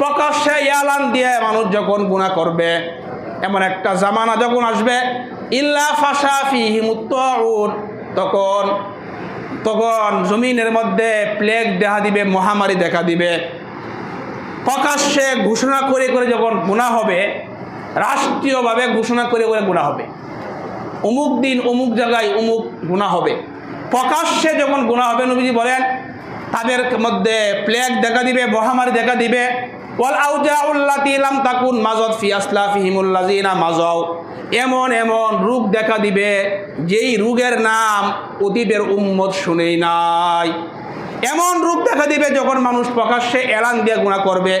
প্রকাশ্যে ইয়ালান দিয়ে মানুষ যখন গুণা করবে, এমন একটা জামানা যখন আসবে, ইল্লা ফাশা ফিহিমুত্তাউন তখন তখন জমিনের মধ্যে প্লেগ দেখা দিবে, মহামারী দেখা দিবে। প্রকাশ্যে ঘোষণা করে করে যখন গুণা হবে, রাষ্ট্রীয়ভাবে ঘোষণা করে করে গুণা হবে। অমুক দিন অমুক জায়গায় অমুক গুণা হবে। প্রকাশ্যে যখন গুণা হবে, নবীজি বলেন, তাদের মধ্যে প্লেগ দেখা দিবে, মহামারী দেখা দিবে। ওয়াল আউজাউল্লাতি লাম তাকুন মাজত ফি আসলাফিহিমুল্লাযিনা মাজাও এমন এমন রোগ দেখা দিবে, যেই রোগের নাম অতীতের উম্মত শুনেই নাই। এমন রূপ দেখা দিবে যখন মানুষ প্রকাশ্যে এলান দিয়ে গুণা করবে।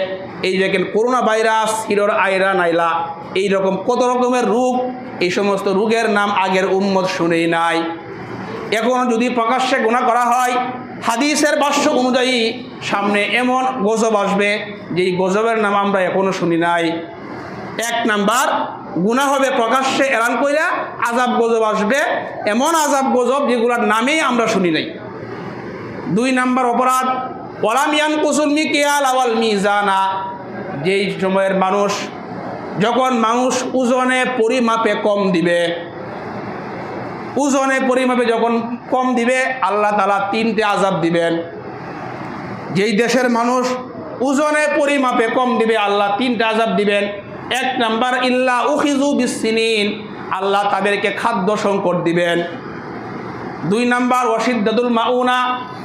এই দেখেন করোনা ভাইরাস হিরোর আয়রা নাইলা, এই রকম কত রকমের রোগ, এই সমস্ত রোগের নাম আগের উম্মত শুনেই নাই। এখন যদি প্রকাশ্যে গুণা করা হয়, হাদিসের বাস্য অনুযায়ী সামনে এমন গজব আসবে, যেই গজবের নাম আমরা এখনও শুনি নাই। এক নাম্বার গুণা হবে প্রকাশ্যে এলান কইরা আজাব গজব আসবে, এমন আজাব গজব যেগুলোর নামেই আমরা শুনি নাই। দুই নাম্বার অপরাধ ওলামিয়ান কুসুল মিকিয়াল আওয়াল মিজানা, যেই সময়ের মানুষ যখন মানুষ ওজনে পরিমাপে কম দিবে, ওজনে পরিমাপে যখন কম দিবে, আল্লাহ তালা তিনটে আজাব দিবেন। যেই দেশের মানুষ ওজনে পরিমাপে কম দিবে, আল্লাহ তিনটে আজাব দিবেন। এক নাম্বার, ইল্লা উখিজু বিসিনিন আল্লাহ তাদেরকে খাদ্য সংকট দিবেন। দুই নাম্বার ওয়াসিদ্দাদুল মাউনা,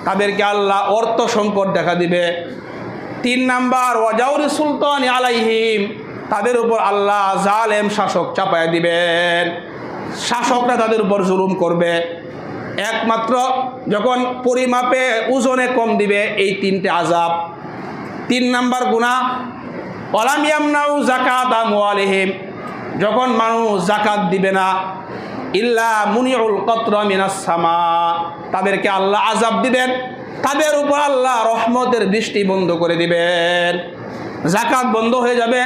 তাদেরকে আল্লাহ অর্থ সংকট দেখা দিবে। তিন নাম্বার ওয়াজাউরি সুলতান আলাইহিম, তাদের উপর আল্লাহ জালেম শাসক চাপায় দিবেন। শাসকরা তাদের উপর জুলুম করবে। একমাত্র যখন পরিমাপে ওজনে কম দিবে এই তিনটে আজাব। তিন নাম্বার গুণা অলামিয়ামনাউ জাকাত আমওয়ালিহিম যখন মানুষ জাকাত দিবে না, ইল্লা মুনিউল কত্র মিনাসামা তাদেরকে আল্লাহ আজাব দিবেন, তাদের উপর আল্লাহ রহমতের বৃষ্টি বন্ধ করে দিবেন। জাকাত বন্ধ হয়ে যাবে,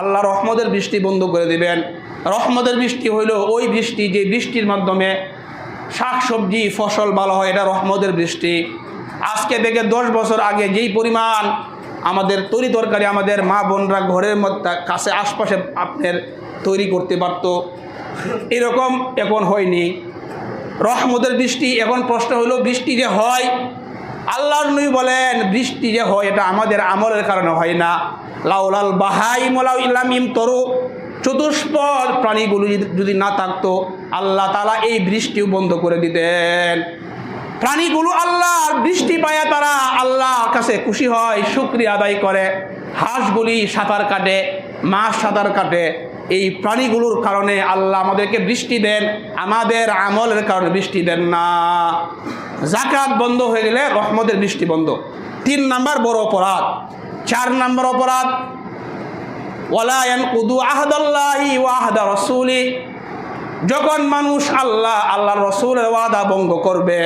আল্লাহ রহমতের বৃষ্টি বন্ধ করে দিবেন। রহমতের বৃষ্টি হইল ওই বৃষ্টি যে বৃষ্টির মাধ্যমে শাক সবজি ফসল ভালো হয়, এটা রহমতের বৃষ্টি। আজকে থেকে দশ বছর আগে যেই পরিমাণ আমাদের তরি তরকারি আমাদের মা বোনরা ঘরের মধ্যে কাছে আশপাশে আপনার তৈরি করতে পারতো, এরকম এখন হয়নি। রহমতের বৃষ্টি, এখন প্রশ্ন হলো, বৃষ্টি যে হয়, আল্লাহর নবী বলেন, বৃষ্টি যে হয়, এটা আমাদের আমলের কারণে হয় না। লাউলাল বাহাই মোলাউ ইলামিম তরু চতুষ্পদ প্রাণীগুলো যদি- না থাকতো, আল্লাহ তালা এই বৃষ্টিও বন্ধ করে দিতেন। প্রাণীগুলো আল্লাহর বৃষ্টি পায় তারা আল্লাহর কাছে খুশি হয়, শুক্রিয়া আদায় করে। হাঁসগুলি সাঁতার কাটে, মাছ সাঁতার কাটে। এই প্রাণীগুলোর কারণে আল্লাহ আমাদেরকে বৃষ্টি দেন, আমাদের আমলের কারণে বৃষ্টি দেন না। জাকাত বন্ধ হয়ে গেলে রহমতের বৃষ্টি বন্ধ। তিন নাম্বার বড় অপরাধ। চার নাম্বার অপরাধ কুদু ওয়াহদা যখন মানুষ আল্লাহ আল্লাহ রসুলের ওয়াদা ভঙ্গ করবে,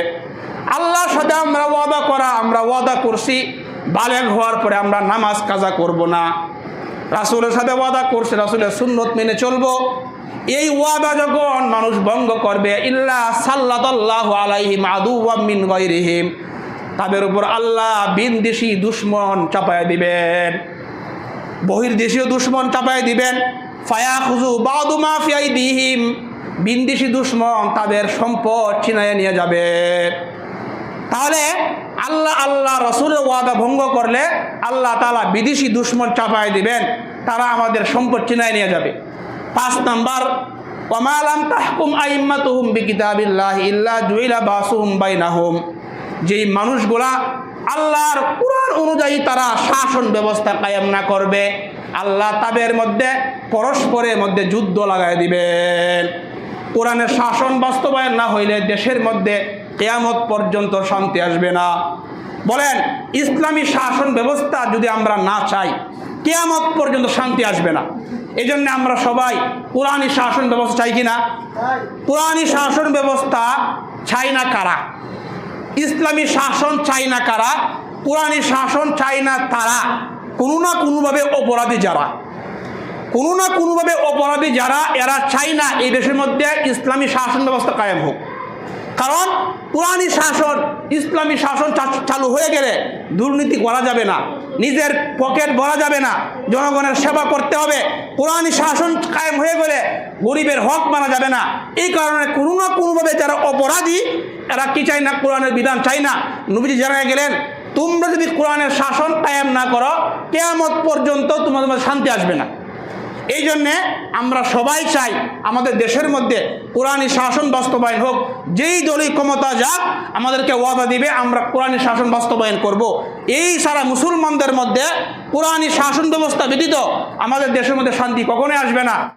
আল্লাহর সাথে আমরা ওয়াদা করা, আমরা ওয়াদা করছি, বালেগ হওয়ার পরে আমরা নামাজ কাজা করব না। রাসুলের সাথে ওয়াদা করছে, রাসুলের সুন্নত মেনে চলবো। এই ওয়াদা যখন মানুষ ভঙ্গ করবে, ইল্লা সাল্লাহ আলাইহিম আদু মিন তাদের উপর আল্লাহ বিন দেশি দুশ্মন চাপায় দিবেন। বহির্দেশীয় দুশ্মন চাপায় দিবেন। ফায়া খুজু বাদু মাফিয়াই দিহিম বিন্দেশি দুশ্মন তাদের সম্পদ ছিনাইয়ে নিয়ে যাবে। তাহলে আল্লাহ আল্লাহ, রসুলের ওয়াদা ভঙ্গ করলে আল্লাহ তালা বিদেশি দুশ্মন চাপায় দিবেন, তারা আমাদের সম্পদ চিনায় নিয়ে যাবে। পাঁচ নাম্বার ওমালাম তাহকুম আইম্মাতুহুম বিকিতাবিল্লাহ ইল্লা জুইলা বাসুহুম বাইনাহুম। যেই মানুষগুলা আল্লাহর কোরআন অনুযায়ী তারা শাসন ব্যবস্থা কায়েম না করবে। আল্লাহ তাদের মধ্যে পরস্পরের মধ্যে যুদ্ধ লাগাই দিবেন। কোরআনের শাসন বাস্তবায়ন না হইলে দেশের মধ্যে কেয়ামত পর্যন্ত শান্তি আসবে না। বলেন ইসলামী শাসন ব্যবস্থা যদি আমরা না চাই কেয়ামত পর্যন্ত শান্তি আসবে না। এই জন্য আমরা সবাই পুরানি শাসন ব্যবস্থা চাই কিনা? পুরানি শাসন ব্যবস্থা চাই না কারা? ইসলামী শাসন চাই না কারা? পুরানি শাসন চাই না তারা? কোনো না কোনোভাবে অপরাধী যারা? কোনো না কোনোভাবে অপরাধী যারা, এরা চাই না এই দেশের মধ্যে ইসলামী শাসন ব্যবস্থা কায়েম হোক। কারণ পুরানি শাসন, ইসলামী শাসন চালু হয়ে গেলে দুর্নীতি করা যাবে না, নিজের পকেট ভরা যাবে না, জনগণের সেবা করতে হবে। পুরানি শাসন কায়েম হয়ে গেলে গরিবের হক মানা যাবে না। এই কারণে কোনো না কোনোভাবে যারা অপরাধী এরা কি চায় না? কোরআনের বিধান চাই না? নবীজি জানায় গেলেন, তোমরা যদি কোরআনের শাসন কায়েম না করো, কেয়ামত পর্যন্ত তোমাদের মধ্যে শান্তি আসবে না। এই জন্যে আমরা সবাই চাই আমাদের দেশের মধ্যে কোরআনী শাসন বাস্তবায়ন হোক। যেই দলই ক্ষমতা যাক, আমাদেরকে ওয়াদা দিবে, আমরা কোরআনী শাসন বাস্তবায়ন করব। এই সারা মুসলমানদের মধ্যে কোরআনী শাসন ব্যবস্থা ব্যতীত আমাদের দেশের মধ্যে শান্তি কখনোই আসবে না।